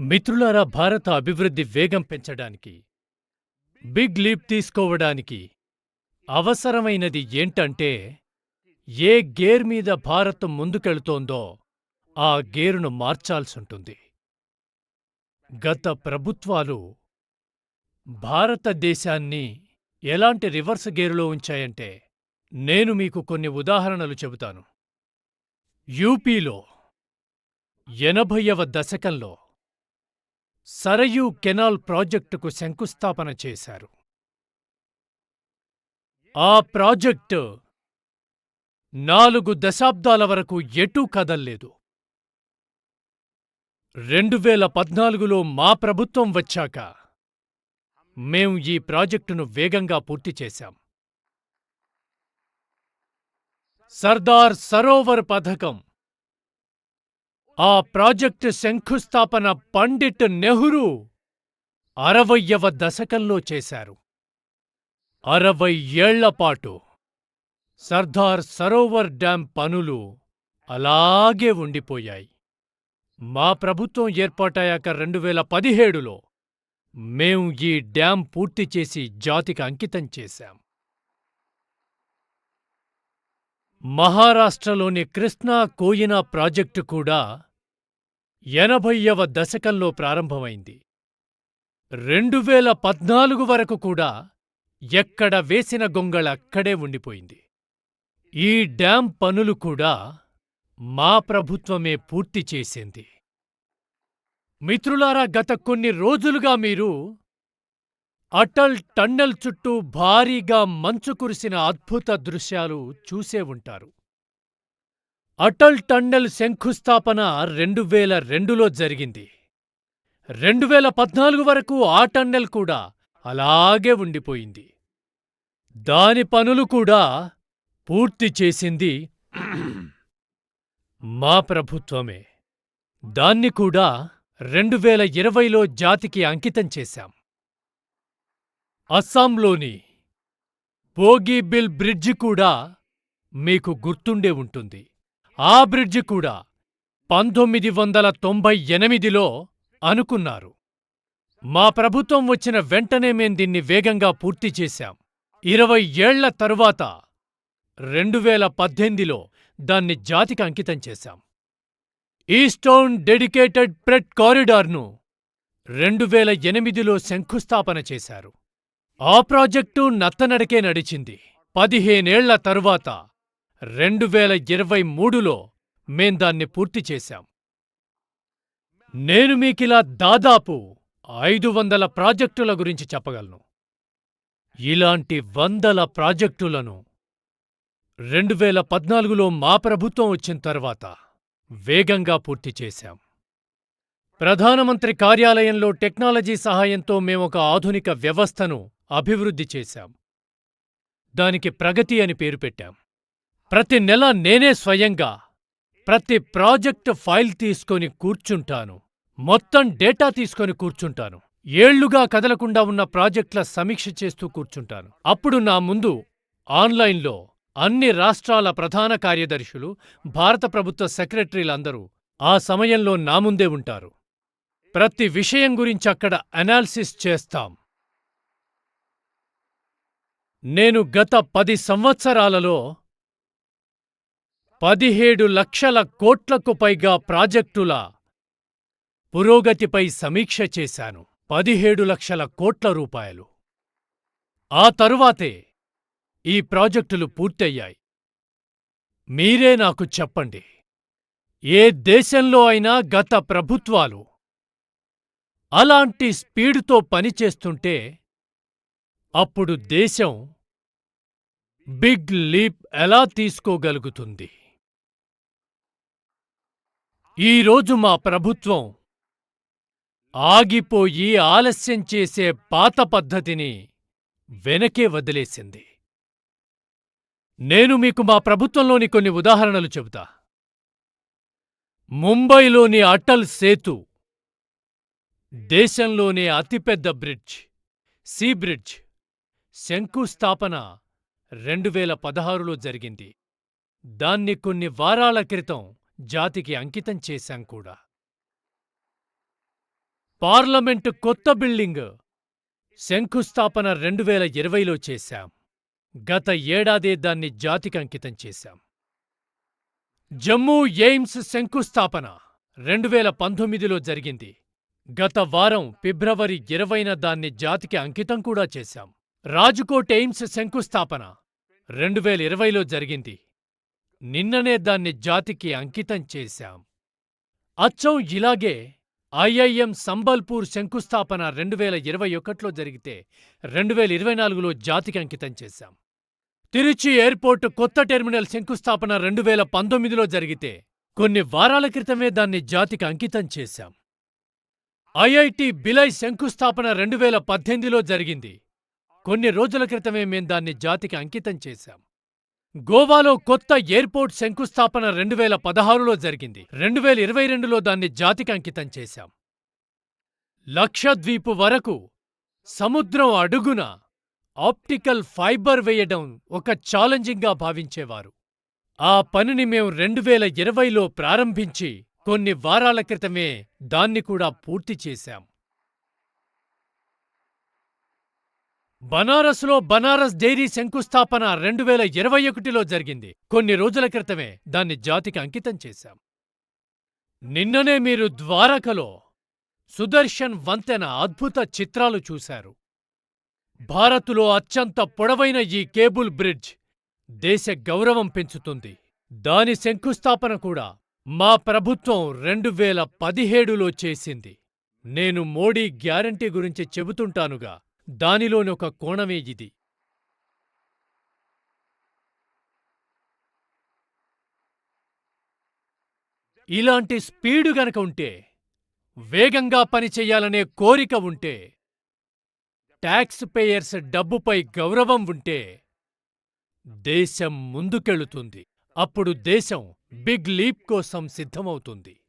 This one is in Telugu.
మిత్రులారా భారత అభివృద్ధి వేగం పెంచడానికి బిగ్ లీప్ తీసుకోవడానికి అవసరమైనది ఏంటంటే ఏ గేర్ మీద భారత్ ముందుకెళుతోందో ఆ గేరును మార్చాల్సుంటుంది. గత ప్రభుత్వాలు భారతదేశాన్ని ఎలాంటి రివర్స్ గేరులో ఉంచాయంటే నేను మీకు కొన్ని ఉదాహరణలు చెబుతాను. యూపీలో ఎనభైవ దశకంలో సరయూ కెనాల్ ప్రాజెక్టుకు శంకుస్థాపన చేశారు. ఆ ప్రాజెక్టు నాలుగు దశాబ్దాల వరకు ఎటూ కదల్లేదు. రెండు వేల పద్నాలుగులో మా ప్రభుత్వం వచ్చాక మేం ఈ ప్రాజెక్టును వేగంగా పూర్తి చేశాం. సర్దార్ సరోవర్ పథకం ఆ ప్రాజెక్టు శంకుస్థాపన పండిట్ నెహ్రూ అరవయ్యవ దశకంలో చేశారు. అరవై ఏళ్ళపాటు సర్దార్ సరోవర్ డ్యాం పనులు అలాగే ఉండిపోయాయి. మా ప్రభుత్వం ఏర్పాటయ్యాక రెండు వేల పదిహేడులో మేం ఈ డ్యాం పూర్తి చేసి జాతికి అంకితం చేశాం. మహారాష్ట్రలోని కృష్ణా కోయినా ప్రాజెక్టు కూడా ఎనభైయ్యవ దశకంలో ప్రారంభమైంది. రెండువేల పద్నాలుగు వరకు కూడా ఎక్కడ వేసిన గొంగళ అక్కడే ఉండిపోయింది. ఈ డ్యాం పనులు కూడా మా ప్రభుత్వమే పూర్తి చేసింది. మిత్రులారా గత కొన్ని రోజులుగా మీరు అటల్ టన్నెల్ చుట్టూ భారీగా మంచు కురిసిన అద్భుత దృశ్యాలు చూసే ఉంటారు. అటల్ టన్నెల్ శంకుస్థాపన రెండు వేల రెండులో జరిగింది. రెండు వేల పద్నాలుగు వరకు ఆ టన్నెల్ కూడా అలాగే ఉండిపోయింది. దాని పనులు కూడా పూర్తి చేసింది మా ప్రభుత్వమే. దాన్ని కూడా రెండు వేల ఇరవైలో జాతికి అంకితం చేశాం. అస్సాంలోని బోగీబిల్ బ్రిడ్జి కూడా మీకు గుర్తుండే ఉంటుంది. ఆ బ్రిడ్జి కూడా పంతొమ్మిది వందల తొంభై ఎనిమిదిలో అనుకున్నారు. మా ప్రభుత్వం వచ్చిన వెంటనే మేం దీన్ని వేగంగా పూర్తి చేశాం. ఇరవై ఏళ్ళ తరువాత రెండు వేల పద్దెనిమిదిలో దాన్ని జాతికి అంకితం చేశాం. ఈస్టౌన్ డెడికేటెడ్ ప్రెట్ కారిడార్ను రెండు వేల ఎనిమిదిలో శంకుస్థాపన చేశారు. ఆ ప్రాజెక్టు నత్తనడకే నడిచింది. పదిహేనేళ్ళ తరువాత రెండు వేల ఇరవై మూడులో మేం దాన్ని పూర్తి చేశాం. నేను మీకిలా దాదాపు ఐదు వందల ప్రాజెక్టుల గురించి చెప్పగలను. ఇలాంటి వందల ప్రాజెక్టులను రెండు వేల పద్నాలుగులో మా ప్రభుత్వం వచ్చిన తర్వాత వేగంగా పూర్తి చేశాం. ప్రధానమంత్రి కార్యాలయంలో టెక్నాలజీ సహాయంతో మేమొక ఆధునిక వ్యవస్థను అభివృద్ధి చేశాం. దానికి ప్రగతి అని పేరు పెట్టాం. ప్రతి నెల నేనే స్వయంగా ప్రతి ప్రాజెక్ట్ ఫైల్ తీసుకొని కూర్చుంటాను. మొత్తం డేటా తీసుకొని కూర్చుంటాను. ఏళ్ళుగా కదలకుండా ఉన్న ప్రాజెక్టుల సమీక్ష చేస్తూ కూర్చుంటాను. అప్పుడు నా ముందు ఆన్లైన్లో అన్ని రాష్ట్రాల ప్రధాన కార్యదర్శులు భారత ప్రభుత్వ సెక్రటరీలందరూ ఆ సమయంలో నా ముందే ఉంటారు. ప్రతి విషయం గురించి అక్కడ అనాలిసిస్ చేస్తాం. నేను గత పది సంవత్సరాలలో పదిహేడు లక్షల కోట్లకు పైగా ప్రాజెక్టుల పురోగతిపై సమీక్ష చేశాను. పదిహేడు లక్షల కోట్ల రూపాయలు. ఆ తరువాతే ఈ ప్రాజెక్టులు పూర్తయ్యాయి. మీరే నాకు చెప్పండి. ఏ దేశంలో అయినా గత ప్రభుత్వాలు అలాంటి స్పీడుతో పనిచేస్తుంటే అప్పుడు దేశం బిగ్ లీప్ ఎలా తీసుకోగలుగుతుంది? ఈరోజు మా ప్రభుత్వం ఆగిపోయి ఆలస్యం చేసే పాత పద్ధతిని వెనకే వదిలేసింది. నేను మీకు మా ప్రభుత్వంలోని కొన్ని ఉదాహరణలు చెబుతా. ముంబైలోని అటల్ సేతు దేశంలోనే అతిపెద్ద బ్రిడ్జ్ సీ బ్రిడ్జ్ శంకుస్థాపన రెండువేల పదహారులో జరిగింది. దాన్ని కొన్ని వారాల క్రితం జాతికి అంకితం చేశాం కూడా. పార్లమెంటు కొత్త బిల్డింగ్ శంకుస్థాపన రెండు వేల ఇరవైలో చేశాం. గత ఏడాదే దాన్ని జాతికి అంకితం చేశాం. జమ్మూ ఎయిమ్స్ శంకుస్థాపన రెండు వేల పంతొమ్మిదిలో జరిగింది. గత వారం ఫిబ్రవరి ఇరవైన దాన్ని జాతికి అంకితం కూడా చేశాం. రాజ్కోట్ ఎయిమ్స్ శంకుస్థాపన రెండు వేల ఇరవైలో జరిగింది. నిన్ననే దాన్ని జాతికి అంకితం చేశాం. అచ్చం ఇలాగే ఐఐఎం సంబల్పూర్ శంకుస్థాపన రెండు వేల ఇరవై ఒకటిలో జరిగితే రెండు వేల ఇరవై నాలుగులో జాతికి అంకితం చేశాం. తిరుచి ఎయిర్పోర్ట్ కొత్త టెర్మినల్ శంకుస్థాపన రెండు వేల పంతొమ్మిదిలో జరిగితే కొన్ని వారాల క్రితమే దాన్ని జాతికి అంకితం చేశాం. ఐఐటి బిలై శంకుస్థాపన రెండు వేల పద్దెనిమిదిలో జరిగింది. కొన్ని రోజుల క్రితమే మేం దాన్ని జాతికి అంకితం చేశాం. గోవాలో కొత్త ఎయిర్పోర్ట్ శంకుస్థాపన రెండు వేల పదహారులో జరిగింది. రెండు వేల ఇరవై రెండులో దాన్ని జాతికి అంకితం చేశాం. లక్షద్వీపు వరకు సముద్రం అడుగున ఆప్టికల్ ఫైబర్ వేయడం ఒక ఛాలెంజింగ్గా భావించేవారు. ఆ పనిని మేం రెండు వేల ఇరవైలో ప్రారంభించి కొన్ని వారాల క్రితమే దాన్ని కూడా పూర్తి చేశాం. బనారస్లో బనారస్ డైరీ శంకుస్థాపన రెండు వేల ఇరవై ఒకటిలో జరిగింది. కొన్ని రోజుల క్రితమే దాన్ని జాతికి అంకితం చేశాం. నిన్ననే మీరు ద్వారకలో సుదర్శన్ వంతెన అద్భుత చిత్రాలు చూశారు. భారత్లో అత్యంత పొడవైన ఈ కేబుల్ బ్రిడ్జ్ దేశ గౌరవం పెంచుతుంది. దాని శంకుస్థాపన కూడా మా ప్రభుత్వం రెండు వేల పదిహేడులో చేసింది. నేను మోడీ గ్యారంటీ గురించి చెబుతుంటానుగా. దానిలోని ఒక కోణమే ఇది. ఇలాంటి స్పీడు గనక ఉంటే వేగంగా పనిచెయ్యాలనే కోరిక ఉంటే ట్యాక్స్ పేయర్స్ డబ్బుపై గౌరవం ఉంటే దేశం ముందుకెళుతుంది. అప్పుడు దేశం బిగ్ లీప్ కోసం సిద్ధమవుతుంది.